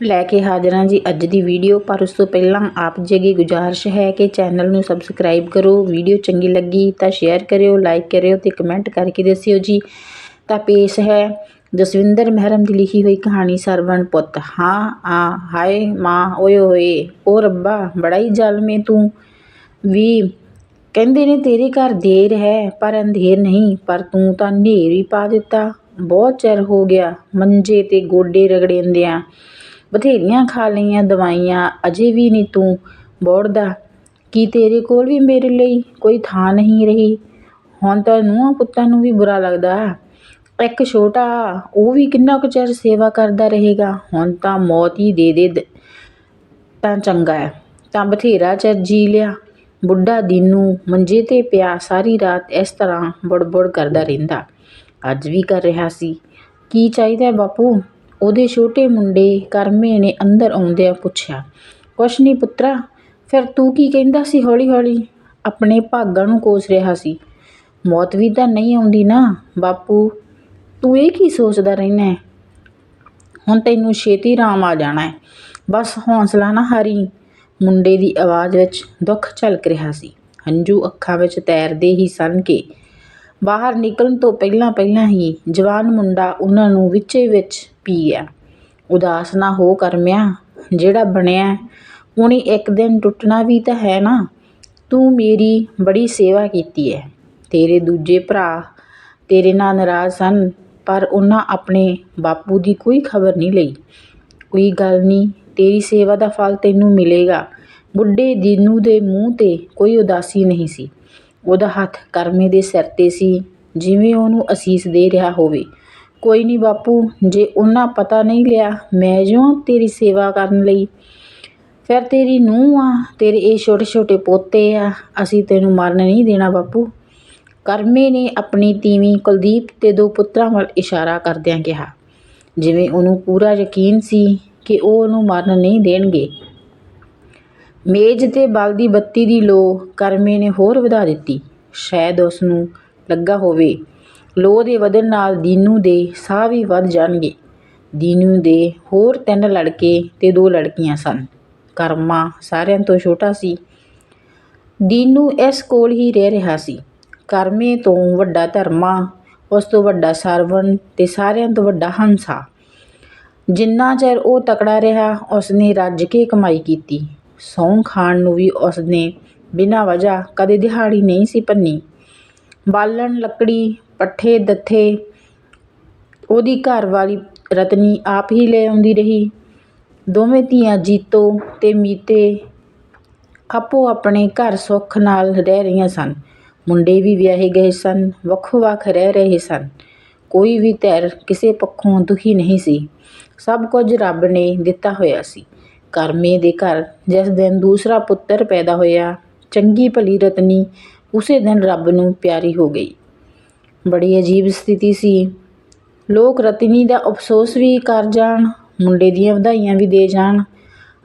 ਲੈ ਕੇ ਹਾਜ਼ਰ ਹਾਂ ਜੀ ਅੱਜ ਦੀ ਵੀਡੀਓ। ਪਰ ਉਸ ਤੋਂ ਪਹਿਲਾਂ ਆਪ ਜੀ ਅੱਗੇ ਗੁਜ਼ਾਰਿਸ਼ ਹੈ ਕਿ ਚੈਨਲ ਨੂੰ ਸਬਸਕ੍ਰਾਈਬ ਕਰੋ। ਵੀਡੀਓ ਚੰਗੀ ਲੱਗੀ ਤਾਂ ਸ਼ੇਅਰ ਕਰਿਓ, ਲਾਈਕ ਕਰਿਓ ਤੇ ਕਮੈਂਟ ਕਰਕੇ ਦੱਸਿਓ ਜੀ। ਤਾਂ ਪੇਸ਼ ਹੈ ਜਸਵਿੰਦਰ ਮਹਿਰਮ ਦੀ ਲਿਖੀ ਹੋਈ ਕਹਾਣੀ ਸਰਵਣ ਪੁੱਤ। ਹਾਂ ਆ ਹਾਏ ਮਾਂ, ਓਏ ਹੋਏ, ਓ ਰੱਬਾ, ਬੜਾ ਹੀ ਜ਼ਾਲਮੇ ਤੂੰ। ਵੀ ਕਹਿੰਦੇ ਨੇ ਤੇਰੇ ਘਰ ਦੇਰ ਹੈ, ਪਰ ਅੰਧੇਰ ਨਹੀਂ, ਪਰ ਤੂੰ ਤਾਂ ਹਨੇਰ ਹੀ ਪਾ ਦਿੱਤਾ। ਬਹੁਤ ਚਿਰ ਹੋ ਗਿਆ ਮੰਜੇ ਤੇ ਗੋਡੇ ਰਗੜਿੰਦਿਆਂ। ਬਥੇਰੀਆਂ ਖਾ ਲਈਆਂ, ਦਵਾਈਆਂ, ਅਜੇ ਵੀ ਨਹੀਂ ਤੂੰ ਬੋੜਦਾ। ਕੀ ਤੇਰੇ ਕੋਲ ਵੀ ਮੇਰੇ ਲਈ ਕੋਈ ਥਾਂ ਨਹੀਂ ਰਹੀ? ਹੁਣ ਤਾਂ ਨੂੰਹਾਂ ਪੁੱਤਾਂ ਨੂੰ ਵੀ ਬੁਰਾ ਲੱਗਦਾ। ਇੱਕ ਛੋਟਾ, ਉਹ ਵੀ ਕਿੰਨਾ ਕੁ ਚਿਰ ਸੇਵਾ ਕਰਦਾ ਰਹੇਗਾ? ਹੁਣ ਤਾਂ ਮੌਤ ਹੀ ਦੇ ਦੇ ਤਾਂ ਚੰਗਾ ਹੈ। ਤਾਂ ਬਥੇਰਾ ਚਿਰ ਜੀ ਲਿਆ। ਬੁੱਢਾ ਦੀਨੂ ਮੰਜੇ ਤੇ ਪਿਆ ਸਾਰੀ ਰਾਤ ਇਸ ਤਰ੍ਹਾਂ ਬੜਬੜ ਕਰਦਾ ਰਹਿੰਦਾ। ਅੱਜ ਵੀ ਕਰ ਰਿਹਾ ਸੀ। ਕੀ ਚਾਹੀਦਾ ਬਾਪੂ? ਉਹਦੇ ਛੋਟੇ ਮੁੰਡੇ ਕਰਮੇ ਨੇ ਅੰਦਰ ਆਉਂਦਿਆਂ ਪੁੱਛਿਆ, ਕੁਛ ਨਹੀਂ ਪੁੱਤਰਾ, ਫਿਰ ਤੂੰ ਕੀ ਕਹਿੰਦਾ ਸੀ ਹੌਲੀ ਹੌਲੀ ਆਪਣੇ ਭਾਗਾਂ ਨੂੰ ਕੋਸ ਰਿਹਾ ਸੀ। ਮੌਤ ਵੀ ਤਾਂ ਨਹੀਂ ਆਉਂਦੀ ਨਾ, ਬਾਪੂ। ਤੂੰ ਇਹ ਕੀ ਸੋਚਦਾ ਰਹਿਣਾ ਹੁਣ ਤੈਨੂੰ ਛੇਤੀ ਰਾਮ ਆ ਜਾਣਾ ਹੈ। ਬਸ ਹੌਸਲਾ ਨਾ ਹਾਰੀ। ਮੁੰਡੇ ਦੀ ਆਵਾਜ਼ ਵਿੱਚ ਦੁੱਖ ਝਲਕ ਰਿਹਾ ਸੀ। ਹੰਝੂ ਅੱਖਾਂ ਵਿੱਚ ਤੈਰਦੇ ਹੀ ਸਨ ਕਿ ਬਾਹਰ ਨਿਕਲਣ ਤੋਂ ਪਹਿਲਾਂ ਪਹਿਲਾਂ ਹੀ ਜਵਾਨ ਮੁੰਡਾ ਉਹਨਾਂ ਨੂੰ ਵਿੱਚੇ ਵਿੱਚ ਪੀ ਗਿਆ। ਉਦਾਸ ਨਾ ਹੋ ਕਰਮਿਆ, ਜਿਹੜਾ ਬਣਿਆ, ਹੁਣੀ ਇੱਕ ਦਿਨ ਟੁੱਟਣਾ ਵੀ ਤਾਂ ਹੈ ਨਾ, ਤੂੰ ਮੇਰੀ ਬੜੀ ਸੇਵਾ ਕੀਤੀ ਹੈ ਤੇਰੇ ਦੂਜੇ ਭਰਾ ਤੇਰੇ ਨਾਲ ਨਾਰਾਜ਼ ਸਨ, ਪਰ ਉਹਨਾਂ ਆਪਣੇ ਬਾਪੂ ਦੀ ਕੋਈ ਖਬਰ ਨਹੀਂ ਲਈ। ਕੋਈ ਗੱਲ ਨਹੀਂ, ਤੇਰੀ ਸੇਵਾ ਦਾ ਫਲ ਤੈਨੂੰ ਮਿਲੇਗਾ। ਬੁੱਢੇ ਦੀਨੂ ਦੇ ਮੂੰਹ ਤੇ ਕੋਈ ਉਦਾਸੀ ਨਹੀਂ ਸੀ। ਉਹਦਾ ਹੱਥ ਕਰਮੇ ਦੇ ਸਿਰ ਤੇ ਸੀ, ਜਿਵੇਂ ਉਹਨੂੰ ਅਸੀਸ ਦੇ ਰਿਹਾ ਹੋਵੇ। ਕੋਈ ਨਹੀਂ ਬਾਪੂ, ਜੇ ਉਹਨਾਂ ਪਤਾ ਨਹੀਂ ਲਿਆ, ਮੈਂ ਜਿਉਂ ਤੇਰੀ ਸੇਵਾ ਕਰਨ ਲਈ। ਫਿਰ ਤੇਰੀ ਨੂੰਹ ਆ, ਤੇਰੇ ਇਹ ਛੋਟੇ ਛੋਟੇ ਪੋਤੇ ਆ, ਅਸੀਂ ਤੈਨੂੰ ਮਰਨ ਨਹੀਂ ਦੇਣਾ ਬਾਪੂ। ਕਰਮੇ ਨੇ ਆਪਣੀ ਤੀਵੀਂ ਕੁਲਦੀਪ ਤੇ ਦੋ ਪੁੱਤਰਾਂ ਵੱਲ ਇਸ਼ਾਰਾ ਕਰਦਿਆਂ ਕਿਹਾ, ਜਿਵੇਂ ਉਹਨੂੰ ਪੂਰਾ ਯਕੀਨ ਸੀ ਕਿ ਉਹ ਉਹਨੂੰ ਮਰਨ ਨਹੀਂ ਦੇਣਗੇ। ਮੇਜ਼ ਤੇ ਬਲਦੀ ਬੱਤੀ ਦੀ ਲੋ ਕਰਮੇ ਨੇ ਹੋਰ ਵਧਾ ਦਿੱਤੀ। ਸ਼ਾਇਦ ਉਸ ਨੂੰ ਲੱਗਾ ਹੋਵੇ, ਲੋ ਦੇ ਵਧਣ ਨਾਲ ਦੀਨੂ ਦੇ ਸਾਹ ਵੀ ਵੱਧ ਜਾਣਗੇ। ਦੀਨੂ ਦੇ ਹੋਰ ਤਿੰਨ ਲੜਕੇ ਤੇ ਦੋ ਲੜਕੀਆਂ ਸਨ। ਕਰਮਾ ਸਾਰਿਆਂ ਤੋਂ ਛੋਟਾ ਸੀ। ਦੀਨੂ ਇਸ ਕੋਲ ਹੀ ਰਹਿ ਰਿਹਾ ਸੀ। ਕਰਮੇ ਤੋਂ ਵੱਡਾ ਧਰਮਾ, ਉਸ ਤੋਂ ਵੱਡਾ ਸਰਵਣ ਤੇ ਸਾਰਿਆਂ ਤੋਂ ਵੱਡਾ ਹੰਸਾ। ਜਿੰਨਾ ਚਿਰ ਉਹ ਤਕੜਾ ਰਿਹਾ, ਉਸਨੇ ਰੱਜ ਕੇ ਕਮਾਈ ਕੀਤੀ। ਸਹੁੰ ਖਾਣ ਨੂੰ ਵੀ ਉਸਨੇ ਬਿਨਾਂ ਵਜ੍ਹਾ ਕਦੇ ਦਿਹਾੜੀ ਨਹੀਂ ਸੀ ਭੰਨੀ ਬਾਲਣ ਲੱਕੜੀ, ਪੱਠੇ, ਦੱਥੇ, ਉਹਦੀ ਘਰ ਵਾਲੀ ਰਤਨੀ ਆਪ ਹੀ ਲੈ ਆਉਂਦੀ ਰਹੀ। ਦੋਵੇਂ ਧੀਆਂ ਜੀਤੋ ਤੇ ਮੀਤੇ ਆਪੋ ਆਪਣੇ ਘਰ ਸੁੱਖ ਨਾਲ ਰਹਿ ਰਹੀਆਂ ਸਨ। ਮੁੰਡੇ ਵੀ ਵਿਆਹੇ ਗਏ ਸਨ ਵੱਖੋ ਵੱਖ ਰਹਿ ਰਹੇ ਸਨ। ਕੋਈ ਵੀ ਧਿਰ ਕਿਸੇ ਪੱਖੋਂ ਦੁਖੀ ਨਹੀਂ ਸੀ। ਸਭ ਕੁਝ ਰੱਬ ਨੇ ਦਿੱਤਾ ਹੋਇਆ ਸੀ। ਕਰਮੇ ਦੇ ਘਰ, ਜਿਸ ਦਿਨ ਦੂਸਰਾ ਪੁੱਤਰ ਪੈਦਾ ਹੋਇਆ, ਚੰਗੀ ਭਲੀ ਰਤਨੀ, ਉਸੇ ਦਿਨ ਰੱਬ ਨੂੰ ਪਿਆਰੀ ਹੋ ਗਈ। ਬੜੀ ਅਜੀਬ ਸਥਿਤੀ ਸੀ। ਲੋਕ ਰਤਨੀ ਦਾ ਅਫਸੋਸ ਵੀ ਕਰ ਜਾਣ, ਮੁੰਡੇ ਦੀਆਂ ਵਧਾਈਆਂ ਵੀ ਦੇ ਜਾਣ।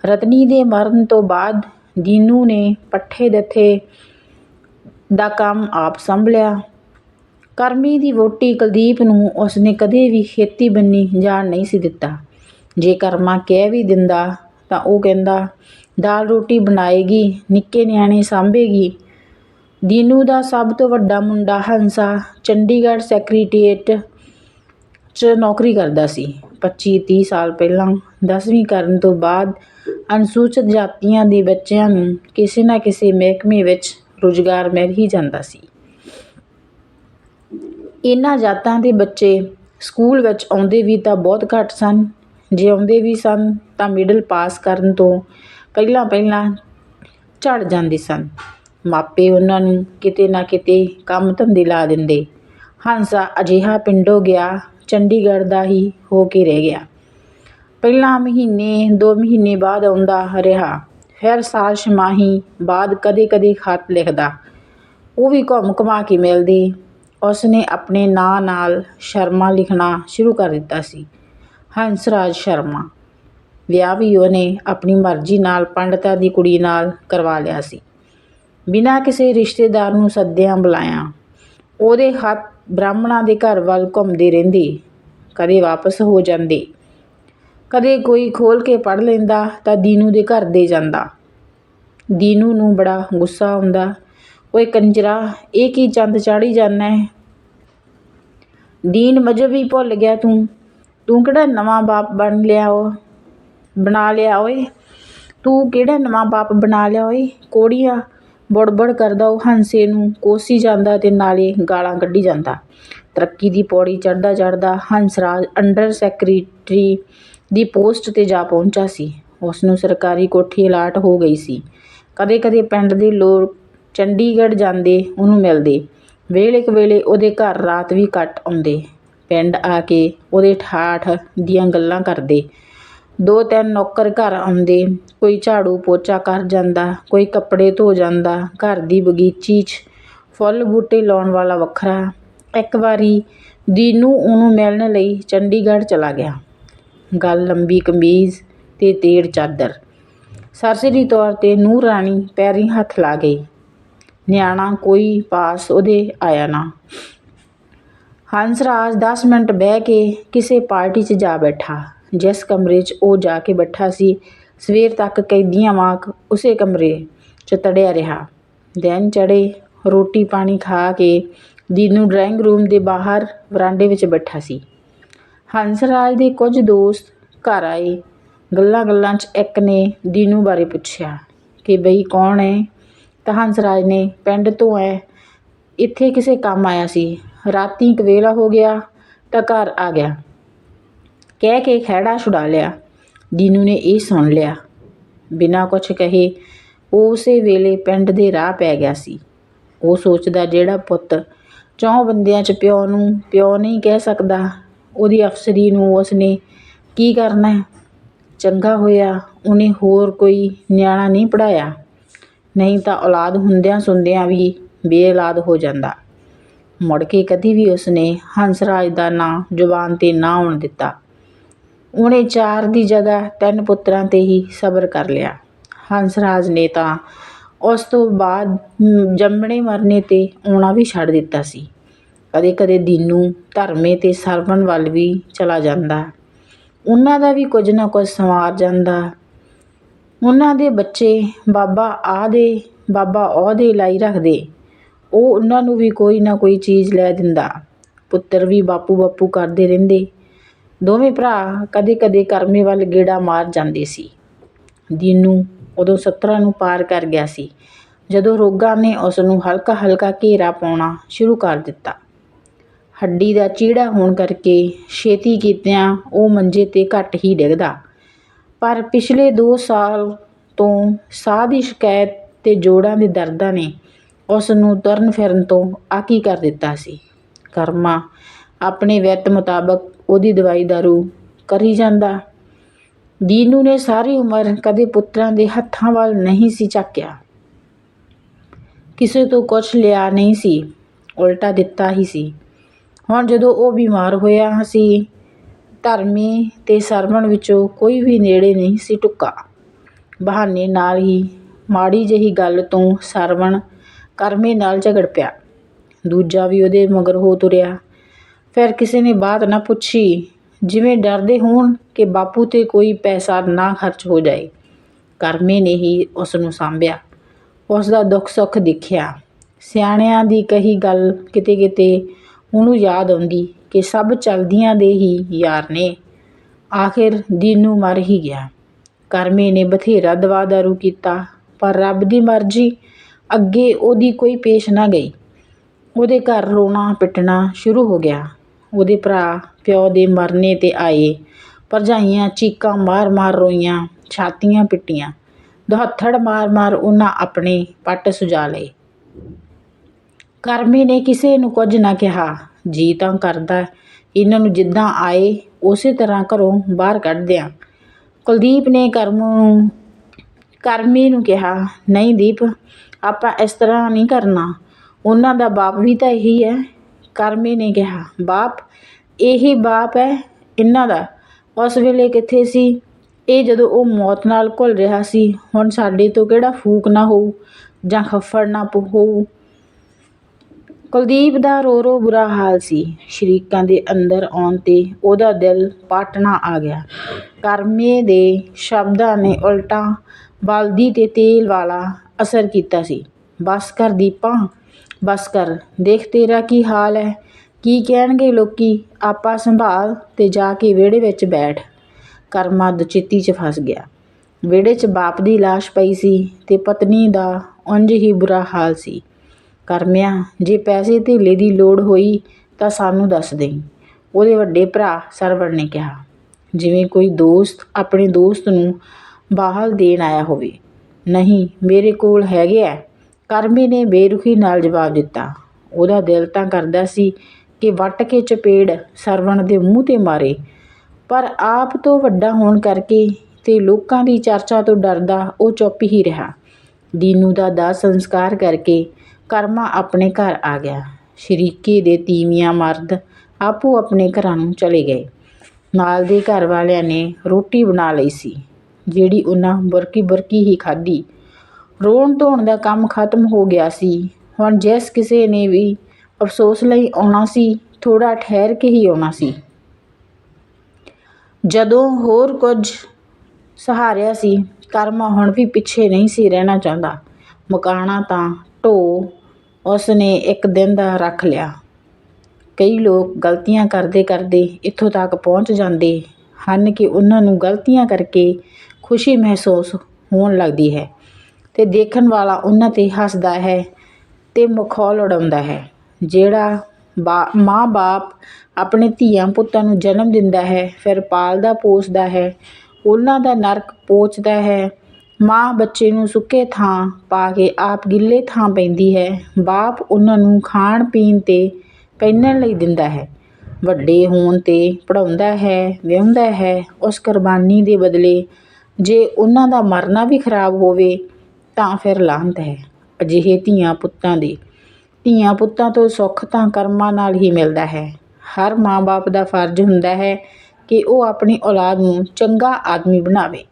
ਰਤਨੀ ਦੇ ਮਰਨ ਤੋਂ ਬਾਅਦ ਦੀਨੂ ਨੇ ਪੱਠੇ ਦੱਥੇ ਦਾ ਕੰਮ ਆਪ ਸੰਭਲਿਆ। ਕਰਮੀ ਦੀ ਵੋਟੀ ਕੁਲਦੀਪ ਨੂੰ ਉਸਨੇ ਕਦੇ ਵੀ ਖੇਤੀ ਬੰਨੀ ਜਾਣ ਨਹੀਂ ਸੀ ਦਿੱਤਾ। ਜੇ ਕਰਮਾ ਕਹਿ ਵੀ ਦਿੰਦਾ ਤਾਂ ਉਹ ਕਹਿੰਦਾ, ਦਾਲ ਰੋਟੀ ਬਣਾਏਗੀ, ਨਿੱਕੇ ਨਿਆਣੇ ਸਾਂਭੇਗੀ। ਦੀਨੂ ਦਾ ਸਭ ਤੋਂ ਵੱਡਾ ਮੁੰਡਾ ਹੰਸਾ ਚੰਡੀਗੜ੍ਹ ਸੈਕਟਰੀਏਟ 'ਚ ਨੌਕਰੀ ਕਰਦਾ ਸੀ। ਪੱਚੀ ਤੀਹ ਸਾਲ ਪਹਿਲਾਂ 10ਵੀਂ ਕਰਨ ਤੋਂ ਬਾਅਦ ਅਨੁਸੂਚਿਤ ਜਾਤੀਆਂ ਦੇ ਬੱਚਿਆਂ ਨੂੰ ਕਿਸੇ ਨਾ ਕਿਸੇ ਮਹਿਕਮੇ ਵਿੱਚ ਰੁਜ਼ਗਾਰ ਮਿਲ ਹੀ ਜਾਂਦਾ ਸੀ। ਇਹਨਾਂ ਜਾਤਾਂ ਦੇ ਬੱਚੇ ਸਕੂਲ ਵਿੱਚ ਆਉਂਦੇ ਵੀ ਤਾਂ ਬਹੁਤ ਘੱਟ ਸਨ। ਜੇ ਆਉਂਦੇ ਵੀ ਸਨ ਤਾਂ ਮਿਡਲ ਪਾਸ ਕਰਨ ਤੋਂ ਪਹਿਲਾਂ ਪਹਿਲਾਂ ਝੜ ਜਾਂਦੇ ਸਨ। ਮਾਪੇ ਉਹਨਾਂ ਨੂੰ ਕਿਤੇ ਨਾ ਕਿਤੇ ਕੰਮ ਧੰਦੇ ਲਾ ਦਿੰਦੇ। ਹੰਸਾ ਅਜਿਹਾ ਪਿੰਡੋਂ ਗਿਆ, ਚੰਡੀਗੜ੍ਹ ਦਾ ਹੀ ਹੋ ਕੇ ਰਹਿ ਗਿਆ। ਪਹਿਲਾਂ ਮਹੀਨੇ, ਦੋ ਮਹੀਨੇ ਬਾਅਦ ਆਉਂਦਾ ਰਿਹਾ। ਫਿਰ ਸਾਲ ਛਮਾਹੀ ਬਾਅਦ ਕਦੇ ਕਦੇ ਖਤ ਲਿਖਦਾ। ਉਹ ਵੀ ਘੁੰਮ ਘੁਮਾ ਕੇ ਮਿਲਦੇ। ਉਸਨੇ ਆਪਣੇ ਨਾਂ ਨਾਲ ਸ਼ਰਮਾ ਲਿਖਣਾ ਸ਼ੁਰੂ ਕਰ ਦਿੱਤਾ ਸੀ। ਹੰਸਰਾਜ ਸ਼ਰਮਾ। ਵਿਆਹ ਵੀ ਉਹਨੇ ਆਪਣੀ ਮਰਜ਼ੀ ਨਾਲ ਪੰਡਤਾਂ ਦੀ ਕੁੜੀ ਨਾਲ ਕਰਵਾ ਲਿਆ ਸੀ। ਬਿਨਾਂ ਕਿਸੇ ਰਿਸ਼ਤੇਦਾਰ ਨੂੰ ਸੱਦਿਆਂ ਬੁਲਾਇਆ, ਉਹਦੇ ਹੱਥ ਬ੍ਰਾਹਮਣਾਂ ਦੇ ਘਰ ਵੱਲ ਘੁੰਮਦੇ ਰਹਿੰਦੇ, ਕਦੇ ਵਾਪਸ ਹੋ ਜਾਂਦੇ, ਕਦੇ ਕੋਈ ਖੋਲ੍ਹ ਕੇ ਪੜ੍ਹ ਲੈਂਦਾ ਤਾਂ ਦੀਨੂ ਦੇ ਘਰ ਦੇ ਜਾਂਦਾ। ਦੀਨੂ ਨੂੰ ਬੜਾ ਗੁੱਸਾ ਆਉਂਦਾ, ਓਏ ਕੰਜਰਾ, ਇਹ ਕੀ ਚੰਦ ਚਾੜੀ ਜਾਂਦਾ ਹੈ ਦੀਨ ਮਜ਼ਹਬ ਹੀ ਭੁੱਲ ਗਿਆ ਤੂੰ ਤੂੰ ਕਿਹੜਾ ਨਵਾਂ ਬਾਪ ਬਣ ਲਿਆ ਓ ਬਣਾ ਲਿਆ ਓਏ। ਤੂੰ ਕਿਹੜਾ ਨਵਾਂ ਬਾਪ ਬਣਾ ਲਿਆ ਓਏ? ਕੋੜੀਆ ਬੜਬੜ ਕਰਦਾ ਉਹ ਹੰਸੇ ਨੂੰ। ਕੋਸੀ ਜਾਂਦਾ ਅਤੇ ਨਾਲੇ ਗਾਲਾਂ ਕੱਢੀ ਜਾਂਦਾ। ਤਰੱਕੀ ਦੀ ਪੌੜੀ ਚੜ੍ਹਦਾ ਚੜ੍ਹਦਾ ਹੰਸਰਾਜ ਅੰਡਰ ਸੈਕਟਰੀ ਦੀ ਪੋਸਟ ਤੇ ਜਾ ਪਹੁੰਚਾ ਸੀ। ਉਸ ਨੂੰ ਸਰਕਾਰੀ ਕੋਠੀ ਅਲਾਟ ਹੋ ਗਈ ਸੀ। ਕਦੇ ਕਦੇ ਪਿੰਡ ਦੇ ਲੋਕ ਚੰਡੀਗੜ੍ਹ ਜਾਂਦੇ, ਉਹਨੂੰ ਮਿਲਦੇ। ਵੇਲੇ ਕੁ ਵੇਲੇ ਉਹਦੇ ਘਰ ਰਾਤ ਵੀ ਕੱਟ ਆਉਂਦੇ। ਪਿੰਡ ਆ ਕੇ ਉਹਦੇ ਠਾਠ ਦੀਆਂ ਗੱਲਾਂ ਕਰਦੇ। ਦੋ ਤਿੰਨ ਨੌਕਰ ਘਰ ਆਉਂਦੇ। ਕੋਈ ਝਾੜੂ ਪੋਚਾ ਕਰ ਜਾਂਦਾ, ਕੋਈ ਕੱਪੜੇ ਧੋ ਜਾਂਦਾ, ਘਰ ਦੀ ਬਗੀਚੀ 'ਚ ਫੁੱਲ ਬੂਟੇ ਲਾਉਣ ਵਾਲਾ ਵੱਖਰਾ। ਇੱਕ ਵਾਰੀ ਦੀਨੂ ਉਹਨੂੰ ਮਿਲਣ ਲਈ ਚੰਡੀਗੜ੍ਹ ਚਲਾ ਗਿਆ। ਗੱਲ ਲੰਬੀ ਕਮੀਜ਼ ਤੇ ਤੇੜ ਚਾਦਰ। ਸਰਸਰੀ ਤੌਰ ਤੇ ਨੂਰ ਰਾਣੀ ਪੈਰੀਂ ਹੱਥ ਲਾ ਗਈ। ਨਿਆਣਾ ਕੋਈ ਪਾਸ ਉਹਦੇ ਆਇਆ ਨਾ। ਹੰਸ ਰਾਜ 10 ਮਿੰਟ ਬਹਿ ਕੇ ਕਿਸੇ ਪਾਰਟੀ 'ਚ ਜਾ ਬੈਠਾ, ਜਿਸ ਕਮਰੇ 'ਚ ਉਹ ਜਾ ਕੇ ਬੈਠਾ ਸੀ, ਸਵੇਰ ਤੱਕ ਕੈਦੀਆਂ ਵਾਂਗ ਉਸੇ ਕਮਰੇ 'ਚ ਤੜਿਆ ਰਿਹਾ। ਦਿਨ ਚੜੇ ਰੋਟੀ ਪਾਣੀ ਖਾ ਕੇ ਦੀਨੂ ਡਰਾਇੰਗ ਰੂਮ ਦੇ ਬਾਹਰ ਵਰਾਂਡੇ ਵਿੱਚ ਬੈਠਾ ਸੀ। ਹੰਸ ਰਾਜ ਦੇ ਕੁਝ ਦੋਸਤ ਘਰ ਆਏ, ਗੱਲਾਂ ਗੱਲਾਂ 'ਚ ਇੱਕ ਨੇ ਦੀਨੂ ਬਾਰੇ ਪੁੱਛਿਆ ਕਿ ਬਈ ਕੌਣ ਹੈ ਤਾਂ ਹੰਸ ਰਾਜ ਨੇ ਪਿੰਡ ਤੋਂ ਹੈ ਇੱਥੇ ਕਿਸੇ ਕੰਮ ਆਇਆ ਸੀ। ਰਾਤੀ ਵੇਲਾ ਹੋ ਗਿਆ ਤਾਂ ਘਰ ਆ ਗਿਆ। ਕਹਿ ਕੇ ਖਹਿੜਾ ਛੁਡਾ ਲਿਆ। ਦੀਨੂ ਨੇ ਇਹ ਸੁਣ ਲਿਆ। ਬਿਨਾਂ ਕੁਛ ਕਹੇ ਉਹ ਉਸੇ ਵੇਲੇ ਪਿੰਡ ਦੇ ਰਾਹ ਪੈ ਗਿਆ ਸੀ। ਉਹ ਸੋਚਦਾ ਜਿਹੜਾ ਪੁੱਤ ਚੌਂ ਬੰਦਿਆਂ 'ਚ ਪਿਓ ਨੂੰ ਪਿਓ ਨਹੀਂ ਕਹਿ ਸਕਦਾ, ਉਹਦੀ ਅਫਸਰੀ ਨੂੰ ਉਸਨੇ ਕੀ ਕਰਨਾ? ਹੈ ਚੰਗਾ ਹੋਇਆ ਉਹਨੇ ਹੋਰ ਕੋਈ ਨਿਆਣਾ ਨਹੀਂ ਪੜਾਇਆ ਨਹੀਂ ਤਾਂ ਔਲਾਦ ਹੁੰਦਿਆਂ ਸੁਣਦਿਆਂ ਵੀ ਬੇਔਲਾਦ ਹੋ ਜਾਂਦਾ। ਮੁੜ ਕੇ ਕਦੀ ਵੀ ਉਸਨੇ ਹੰਸਰਾਜ ਦਾ ਨਾਂ, ਜ਼ੁਬਾਨ ਤੇ ਨਾ ਆਉਣ ਦਿੱਤਾ। ਉਹਨੇ ਚਾਰ ਦੀ ਜਗ੍ਹਾ ਤਿੰਨ ਪੁੱਤਰਾਂ ਤੇ ਹੀ ਸਬਰ ਕਰ ਲਿਆ। ਹੰਸਰਾਜ ਨੇ ਤਾਂ ਉਸ ਤੋਂ ਬਾਅਦ ਜੰਮਣੇ ਮਰਨੇ ਤੇ ਆਉਣਾ ਵੀ ਛੱਡ ਦਿੱਤਾ ਸੀ। ਕਦੇ ਕਦੇ ਦੀਨੂ ਧਰਮੇ ਤੇ ਸਰਵਣ ਵੱਲ ਵੀ ਚਲਾ ਜਾਂਦਾ। ਉਹਨਾਂ ਦਾ ਵੀ ਕੁਝ ਨਾ ਕੁਝ ਸੰਵਾਰ ਜਾਂਦਾ। ਉਹਨਾਂ ਦੇ ਬੱਚੇ ਬਾਬਾ ਆ ਦੇ, ਬਾਬਾ ਉਹ ਦੇ ਲਾਈ ਰੱਖਦੇ। ਉਹ ਉਹਨਾਂ ਨੂੰ ਵੀ ਕੋਈ ਨਾ ਕੋਈ ਚੀਜ਼ ਲੈ ਦਿੰਦਾ। ਪੁੱਤਰ ਵੀ ਬਾਪੂ ਬਾਪੂ ਕਰਦੇ ਰਹਿੰਦੇ। ਦੋਵੇਂ ਭਰਾ ਕਦੇ ਕਦੇ ਕਰਮੇ ਵੱਲ ਗੇੜਾ ਮਾਰ ਜਾਂਦੇ ਸੀ। ਦੀਨੂ ਉਦੋਂ 17 ਨੂੰ ਪਾਰ ਕਰ ਗਿਆ ਸੀ। ਜਦੋਂ ਰੋਗਾ ਨੇ ਉਸ ਨੂੰ ਹਲਕਾ ਹਲਕਾ ਘੇਰਾ ਪਾਉਣਾ ਸ਼ੁਰੂ ਕਰ ਦਿੱਤਾ। ਹੱਡੀ ਦਾ ਚੀੜਾ ਹੋਣ ਕਰਕੇ ਛੇਤੀ ਕੀਤਿਆਂ ਉਹ ਮੰਜੇ ਤੇ ਘੱਟ ਹੀ ਡਿੱਗਦਾ। ਪਰ ਪਿਛਲੇ 2 ਸਾਲ ਤੋਂ ਸਾਹ ਦੀ ਸ਼ਿਕਾਇਤ ਅਤੇ ਜੋੜਾਂ ਦੇ ਦਰਦਾਂ ਨੇ ਉਸ ਨੂੰ ਤੁਰਨ ਫਿਰਨ ਤੋਂ ਆਕੀ ਕਰ ਦਿੱਤਾ ਸੀ? ਕਰਮਾ ਆਪਣੇ ਵਿੱਤ ਮੁਤਾਬਕ ਉਹਦੀ ਦਵਾਈ ਦਾਰੂ ਕਰੀ ਜਾਂਦਾ। ਦੀਨੂ ਨੇ ਸਾਰੀ ਉਮਰ ਕਦੇ ਪੁੱਤਰਾਂ ਦੇ ਹੱਥਾਂ ਵੱਲ ਨਹੀਂ ਸੀ ਝਾਕਿਆ। ਕਿਸੇ ਤੋਂ ਕੁਝ ਲਿਆ ਨਹੀਂ ਸੀ, ਉਲਟਾ ਦਿੱਤਾ ਹੀ ਸੀ। ਹੁਣ ਜਦੋਂ ਉਹ ਬਿਮਾਰ ਹੋਇਆ ਸੀ, ਧਰਮੀ ਤੇ ਸਰਵਣ ਵਿੱਚੋਂ ਕੋਈ ਵੀ ਨੇੜੇ ਨਹੀਂ ਸੀ ਟੁੱਕਾ। ਬਹਾਨੇ ਨਾਲ ਹੀ ਮਾੜੀ ਜਿਹੀ ਗੱਲ ਤੋਂ ਸਰਵਣ ਕਰਮੇ ਨਾਲ ਝਗੜ ਪਿਆ। ਦੂਜਾ ਵੀ ਉਹਦੇ ਮਗਰ ਹੋ ਤੁਰਿਆ। ਫਿਰ ਕਿਸੇ ਨੇ ਬਾਤ ਨਾ ਪੁੱਛੀ। ਜਿਵੇਂ ਡਰਦੇ ਹੋਣ ਕਿ ਬਾਪੂ ਤੇ ਕੋਈ ਪੈਸਾ ਨਾ ਖਰਚ ਹੋ ਜਾਏ, ਕਰਮੇ ਨੇ ਹੀ ਉਸ ਨੂੰ ਸਾਂਭਿਆ। ਉਸ ਦਾ ਦੁੱਖ ਸੁੱਖ ਦੇਖਿਆ। ਸਿਆਣਿਆਂ ਦੀ ਕਹੀ ਗੱਲ ਕਿਤੇ ਕਿਤੇ ਉਹਨੂੰ ਯਾਦ ਆਉਂਦੀ ਕਿ ਸਭ ਚਲਦੀਆਂ ਦੇ ਹੀ ਯਾਰ ਨੇ। ਆਖਿਰ ਦੀਨੂ ਮਰ ਹੀ ਗਿਆ। ਕਰਮੇ ਨੇ ਬਥੇਰਾ ਦਵਾ ਦਾਰੂ ਕੀਤਾ, ਪਰ ਰੱਬ ਦੀ ਮਰਜ਼ੀ ਅੱਗੇ ਉਹਦੀ ਕੋਈ ਪੇਸ਼ ਨਾ ਗਈ। ਉਹਦੇ ਘਰ ਰੋਣਾ ਪਿੱਟਣਾ ਸ਼ੁਰੂ ਹੋ ਗਿਆ। ਉਹਦੇ ਭਰਾ, ਪਿਓ ਦੇ ਮਰਨੇ ਤੇ ਆਏ। ਭਰਜਾਈਆਂ ਚੀਕਾਂ ਮਾਰ-ਮਾਰ ਰੋਈਆਂ, ਛਾਤੀਆਂ ਪਿੱਟੀਆਂ। ਦੁਹੱਥੜ ਮਾਰ-ਮਾਰ ਉਹਨਾਂ ਆਪਣੇ ਪੱਟ ਸੁਜਾ ਲਏ। ਕਰਮੇ ਨੇ ਕਿਸੇ ਨੂੰ ਕੁਝ ਨਾ ਕਿਹਾ। ਜੀ ਤਾਂ ਕਰਦਾ ਇਹਨਾਂ ਨੂੰ ਜਿੱਦਾਂ ਆਏ, ਉਸੇ ਤਰ੍ਹਾਂ ਘਰੋਂ ਬਾਹਰ ਕੱਢ ਦਿਆਂ ਕੁਲਦੀਪ ਨੇ ਕਰਮ ਨੂੰ, ਕਰਮੀ ਨੂੰ ਕਿਹਾ, ਨਹੀਂ ਦੀਪ ਆਪਾਂ ਇਸ ਤਰ੍ਹਾਂ ਨਹੀਂ ਕਰਨਾ। ਉਹਨਾਂ ਦਾ ਬਾਪ ਵੀ ਤਾਂ ਇਹੀ ਹੈ, ਕਰਮੇ ਨੇ ਕਿਹਾ। ਬਾਪ, ਇਹੀ ਬਾਪ ਹੈ ਇਹਨਾਂ ਦਾ। ਉਸ ਵੇਲੇ ਕਿੱਥੇ ਸੀ? ਇਹ ਜਦੋਂ ਉਹ ਮੌਤ ਨਾਲ ਘੁਲ ਰਿਹਾ ਸੀ, ਹੁਣ ਸਾਡੇ ਤੋਂ ਕਿਹੜਾ ਫੂਕ ਨਾ ਹੋਊ ਜਾਂ ਖੱਫੜ ਨਾ ਹੋਊ? ਕੁਲਦੀਪ ਦਾ ਰੋ ਰੋ ਬੁਰਾ ਹਾਲ ਸੀ। ਸ਼ਰੀਕਾਂ ਦੇ ਅੰਦਰ ਆਉਣ ਤੇ ਉਹਦਾ ਦਿਲ ਪਾਟਣਾ ਆ ਗਿਆ। ਕਰਮੇ ਦੇ ਸ਼ਬਦਾਂ ਨੇ ਉਲਟਾ ਬਲਦੀ ਤੇ ਤੇਲ ਵਾਲਾ ਅਸਰ ਕੀਤਾ ਸੀ। ਬਸ ਕਰ ਦੀਪਾ ਬਸ ਕਰ ਦੇਖ ਤੇਰਾ ਕੀ ਹਾਲ ਹੈ ਕੀ ਕਹਿਣਗੇ ਲੋਕੀ? ਆਪਾ ਸੰਭਾਲ ਤੇ ਜਾ ਕੇ ਵਿਹੜੇ ਵਿੱਚ ਬੈਠ। ਕਰਮਾ ਦੁਚਿੱਤੀ 'ਚ ਫਸ ਗਿਆ। ਵਿਹੜੇ 'ਚ ਬਾਪ ਦੀ ਲਾਸ਼ ਪਈ ਸੀ ਤੇ ਪਤਨੀ ਦਾ ਉਂਝ ਹੀ ਬੁਰਾ ਹਾਲ ਸੀ। ਕਰਮਿਆ ਜੇ ਪੈਸੇ ਧੇਲੇ ਦੀ ਲੋੜ ਹੋਈ ਤਾਂ ਸਾਨੂੰ ਦੱਸ ਦੇਈਂ। ਉਹਦੇ ਵੱਡੇ ਭਰਾ ਸਰਵਣ ਨੇ ਕਿਹਾ, ਜਿਵੇਂ ਕੋਈ ਦੋਸਤ ਆਪਣੇ ਦੋਸਤ ਨੂੰ ਬਾਹਲ ਦੇਣ ਆਇਆ ਹੋਵੇ। ਨਹੀਂ, ਮੇਰੇ ਕੋਲ ਹੈਗੇ ਹੈ ਕਰਮੇ ਨੇ ਬੇਰੁਖੀ ਨਾਲ ਜਵਾਬ ਦਿੱਤਾ। ਉਹਦਾ ਦਿਲ ਤਾਂ ਕਰਦਾ ਸੀ ਕਿ ਵੱਟ ਕੇ ਚਪੇੜ ਸਰਵਣ ਦੇ ਮੂੰਹ ਤੇ ਮਾਰੇ। ਪਰ ਆਪ ਤੋਂ ਵੱਡਾ ਹੋਣ ਕਰਕੇ ਤੇ ਲੋਕਾਂ ਦੀ ਚਰਚਾ ਤੋਂ ਡਰਦਾ ਉਹ ਚੁੱਪ ਹੀ ਰਿਹਾ। ਦੀਨੂ ਦਾ ਦਾਹ ਸੰਸਕਾਰ ਕਰਕੇ ਕਰਮਾ ਆਪਣੇ ਘਰ ਆ ਗਿਆ। ਸ਼ਰੀਕੇ ਦੇ ਤੀਵੀਆਂ ਮਰਦ ਆਪੋ ਆਪਣੇ ਘਰਾਂ ਨੂੰ ਚਲੇ ਗਏ। ਨਾਲ ਦੇ ਘਰ ਵਾਲਿਆਂ ਨੇ ਰੋਟੀ ਬਣਾ ਲਈ ਸੀ। ਜਿਹੜੀ ਉਹਨਾਂ ਬੁਰਕੀ ਬੁਰਕੀ ਹੀ ਖਾਧੀ। ਰੋਣ ਧੋਣ ਦਾ ਕੰਮ ਖਤਮ ਹੋ ਗਿਆ ਸੀ। ਹੁਣ ਜਿਸ ਕਿਸੇ ਨੇ ਵੀ ਅਫਸੋਸ ਲਈ ਆਉਣਾ ਸੀ ਥੋੜਾ ਠਹਿਰ ਕੇ ਹੀ ਆਉਣਾ ਸੀ। ਜਦੋਂ ਹੋਰ ਕੁਝ ਸਹਾਰਿਆ ਸੀ, ਕਰਮਾ ਹੁਣ ਵੀ ਪਿੱਛੇ ਨਹੀਂ ਸੀ ਰਹਿਣਾ ਚਾਹੁੰਦਾ। ਮਕਾਣਾ ਤਾਂ ਢੋ ਉਸਨੇ ਇੱਕ ਦਿਨ ਦਾ ਰੱਖ ਲਿਆ। ਕਈ ਲੋਕ ਗਲਤੀਆਂ ਕਰਦੇ ਕਰਦੇ ਇੱਥੋਂ ਤੱਕ ਪਹੁੰਚ ਜਾਂਦੇ ਹਨ ਕਿ ਉਹਨਾਂ ਨੂੰ ਗਲਤੀਆਂ ਕਰਕੇ ਖੁਸ਼ੀ ਮਹਿਸੂਸ ਹੋਣ ਲੱਗਦੀ ਹੈ ਅਤੇ ਦੇਖਣ ਵਾਲਾ ਉਹਨਾਂ ਤੇ ਹੱਸਦਾ ਹੈ ਅਤੇ ਮਖੌਲ ਉਡਾਉਂਦਾ ਹੈ। ਜਿਹੜਾ ਬਾ, ਮਾਂ-ਬਾਪ ਆਪਣੇ ਧੀਆਂ ਪੁੱਤਾਂ ਨੂੰ ਜਨਮ ਦਿੰਦਾ ਹੈ, ਫਿਰ ਪਾਲਦਾ ਪੋਸਦਾ ਹੈ, ਉਹਨਾਂ ਦਾ ਨਰਕ ਪੋਚਦਾ ਹੈ। ਮਾਂ ਬੱਚੇ ਨੂੰ ਸੁੱਕੇ ਥਾਂ ਪਾ ਕੇ ਆਪ ਗਿੱਲੇ ਥਾਂ ਪੈਂਦੀ ਹੈ। ਬਾਪ ਉਹਨਾਂ ਨੂੰ ਖਾਣ ਪੀਣ ਤੇ ਪਹਿਨਣ ਲਈ ਦਿੰਦਾ ਹੈ। ਵੱਡੇ ਹੋਣ ਤੇ ਪੜ੍ਹਾਉਂਦਾ ਹੈ, ਵਿਆਹੁੰਦਾ ਹੈ, ਉਸ ਕੁਰਬਾਨੀ ਦੇ ਬਦਲੇ ਜੇ ਉਹਨਾਂ ਦਾ ਮਰਨਾ ਵੀ ਖਰਾਬ ਹੋਵੇ, ਤਾਂ ਫਿਰ ਲਾਹਨਤ ਹੈ। ਅਜਿਹੇ ਧੀਆਂ ਪੁੱਤਾਂ ਦੀ। ਧੀਆਂ ਪੁੱਤਾਂ ਤੋਂ ਸੁੱਖ ਤਾਂ ਕਰਮਾਂ ਨਾਲ ਹੀ ਮਿਲਦਾ ਹੈ। ਹਰ ਮਾਂ-ਬਾਪ ਦਾ ਫਰਜ਼ ਹੁੰਦਾ ਹੈ ਕਿ ਉਹ ਆਪਣੀ ਔਲਾਦ ਨੂੰ ਚੰਗਾ ਆਦਮੀ ਬਣਾਵੇ।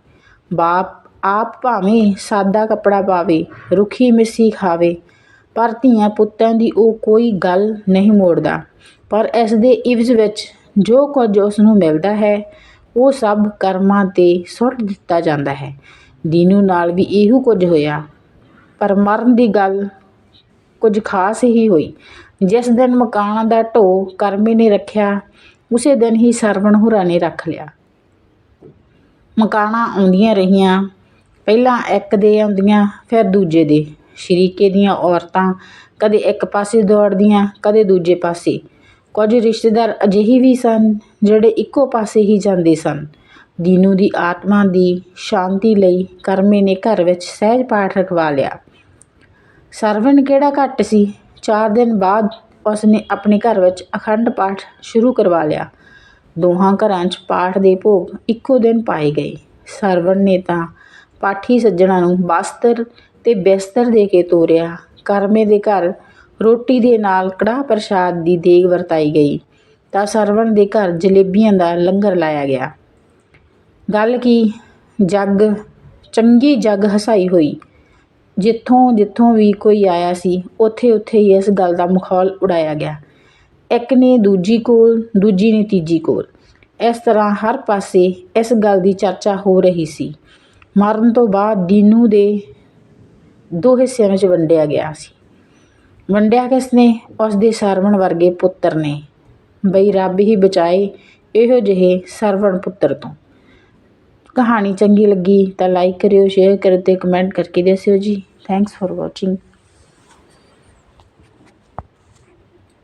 ਬਾਪ ਆਪ ਭਾਵੇਂ ਸਾਦਾ ਕੱਪੜਾ ਪਾਵੇ, ਰੁੱਖੀ ਮਿੱਸੀ ਖਾਵੇ, ਪਰ ਧੀਆਂ ਪੁੱਤਾਂ ਦੀ ਉਹ ਕੋਈ ਗੱਲ ਨਹੀਂ ਮੋੜਦਾ। ਪਰ ਇਸ ਦੇ ਇਵਜ਼ ਵਿੱਚ ਜੋ ਕੁਝ ਉਸ ਨੂੰ ਮਿਲਦਾ ਹੈ ਉਹ ਸਭ ਕਰਮਾਂ ਤੇ ਸੁੱਟ ਦਿੱਤਾ ਜਾਂਦਾ ਹੈ। ਦੀਨੂ ਨਾਲ ਵੀ ਇਹੋ ਕੁਝ ਹੋਇਆ। ਪਰ ਮਰਨ ਦੀ ਗੱਲ ਕੁਝ ਖਾਸ ਹੀ ਹੋਈ। ਜਿਸ ਦਿਨ ਮਕਾਨ ਦਾ ਢੋ ਕਰਮੇ ਨੇ ਰੱਖਿਆ, ਉਸੇ ਦਿਨ ਹੀ ਸਰਵਣ ਹੁਰਾ ਨੇ ਰੱਖ ਲਿਆ। ਮਕਾਨਾਂ ਆਉਂਦੀਆਂ ਰਹੀਆਂ, ਪਹਿਲਾਂ ਇੱਕ ਦੇ ਆਉਂਦੀਆਂ, ਫਿਰ ਦੂਜੇ ਦੇ। ਸ਼ਰੀਕੇ ਦੀਆਂ ਔਰਤਾਂ ਕਦੇ ਇੱਕ ਪਾਸੇ ਦੌੜਦੀਆਂ, ਕਦੇ ਦੂਜੇ ਪਾਸੇ। ਕੁਝ ਰਿਸ਼ਤੇਦਾਰ ਅਜਿਹੇ ਵੀ ਸਨ ਜਿਹੜੇ ਇੱਕੋ ਪਾਸੇ ਹੀ ਜਾਂਦੇ ਸਨ। ਦੀਨੂ ਦੀ ਆਤਮਾ ਦੀ ਸ਼ਾਂਤੀ ਲਈ ਕਰਮੇ ਨੇ ਘਰ ਵਿੱਚ ਸਹਿਜ ਪਾਠ ਰਖਵਾ ਲਿਆ। ਸਰਵਣ ਕਿਹੜਾ ਘੱਟ ਸੀ? ਚਾਰ ਦਿਨ ਬਾਅਦ ਉਸ ਨੇ ਆਪਣੇ ਘਰ ਵਿੱਚ ਅਖੰਡ ਪਾਠ ਸ਼ੁਰੂ ਕਰਵਾ ਲਿਆ। ਦੋਹਾਂ ਘਰਾਂ 'ਚ ਪਾਠ ਦੇ ਭੋਗ ਇੱਕੋ ਦਿਨ ਪਾਏ ਗਏ। ਸਰਵਣ ਨੇ ਤਾਂ ਪਾਠੀ ਸੱਜਣਾ ਨੂੰ ਬਸਤਰ ਤੇ ਬਿਸਤਰ ਦੇ ਕੇ ਤੋਰਿਆ। ਕਰਮੇ ਦੇ ਘਰ ਰੋਟੀ ਦੇ ਨਾਲ ਕੜਾਹ ਪ੍ਰਸ਼ਾਦ ਦੀ ਦੇਗ ਵਰਤਾਈ ਗਈ ਤਾਂ ਸਰਵਣ ਦੇ ਘਰ ਜਲੇਬੀਆਂ ਦਾ ਲੰਗਰ ਲਾਇਆ ਗਿਆ। ਗੱਲ ਕੀ? ਜੱਗ, ਚੰਗੀ ਜੱਗ ਹਸਾਈ ਹੋਈ। ਜਿੱਥੋਂ ਜਿੱਥੋਂ ਵੀ ਕੋਈ ਆਇਆ ਸੀ ਉੱਥੇ ਉੱਥੇ ਹੀ ਇਸ ਗੱਲ ਦਾ ਮਖੌਲ ਉਡਾਇਆ ਗਿਆ। ਇੱਕ ਨੇ ਦੂਜੀ ਕੋਲ, ਦੂਜੀ ਨੇ ਤੀਜੀ ਕੋਲ। ਇਸ ਤਰ੍ਹਾਂ ਹਰ ਪਾਸੇ ਇਸ ਗੱਲ ਦੀ ਚਰਚਾ ਹੋ ਰਹੀ ਸੀ। ਮਰਨ ਤੋਂ ਬਾਅਦ ਦੀਨੂ ਦੇ ਦੋ ਹਿੱਸਿਆਂ ਵਿੱਚ ਵੰਡਿਆ ਗਿਆ ਸੀ। ਵੰਡਿਆ ਕਿਸ ਨੇ? ਉਸ ਦੇ ਸਰਵਣ ਵਰਗੇ ਪੁੱਤਰ ਨੇ। ਬਈ ਰੱਬ ਹੀ ਬਚਾਏ ਇਹੋ ਜਿਹੇ ਸਰਵਣ ਪੁੱਤਰ ਤੋਂ। ਕਹਾਣੀ ਚੰਗੀ ਲੱਗੀ ਤਾਂ ਲਾਈਕ ਕਰਿਓ ਸ਼ੇਅਰ ਕਰਿਓ ਤੇ ਕਮੈਂਟ ਕਰਕੇ ਦੱਸਿਓ ਜੀ। Thanks for watching